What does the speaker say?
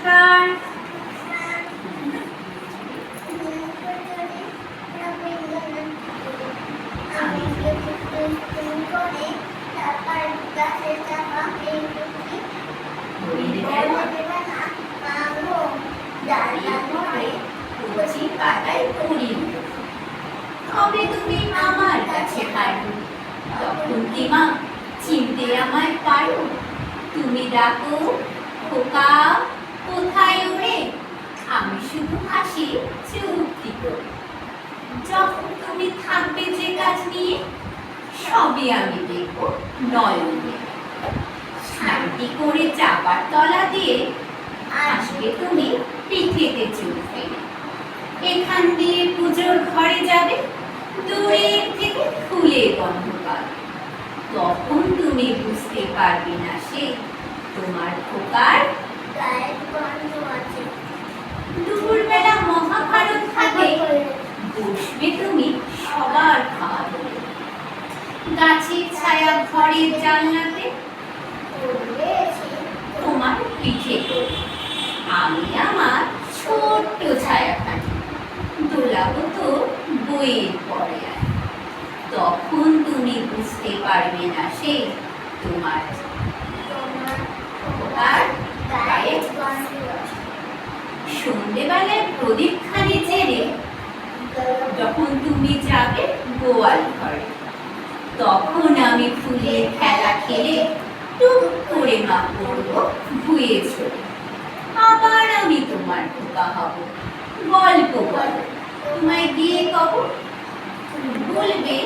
নমস্কার। তবে তুমি আমার কাছে হারো। তখন কি মা চিনতে আমায় পারো? তুমি ডাকো, খোকা কোথায় ওরে? আমি শুধু হাসি করে যখন তুমি থাকবে যে কাজ নিয়ে, সবই আমি দেখব নয়নে শান্তি করে চাপার তলা দিয়ে আসবে তুমি পিঠেতে চুল ফেলে। এখান দিয়ে পুজোর ঘরে যাবে, দূরের থেকে ফুলের গন্ধ পাবে। তখন তুমি বুঝতে পারবে না সে তোমার খোকার গাছের ছায়া ঘরের জানলাতে? তোমার পিঠে আমি আমার ছোট্ট ছায়াখানি দোলাবো তো বইয়ের পরে আর। তখন তুমি বুঝতে পারবে না সে তোমার আছে সন্ধেবেলায় প্রদীপখানি জেরে যখন তুমি যাবে গোয়াল ঘরে। তখন আমি ফুলের খেলা খেলে টুক করে মা করব ভুয়ে ছড়ে আবার আমি তোমার খোকা হব। গল্প বলো। তোমায় দিয়ে কব? বলবে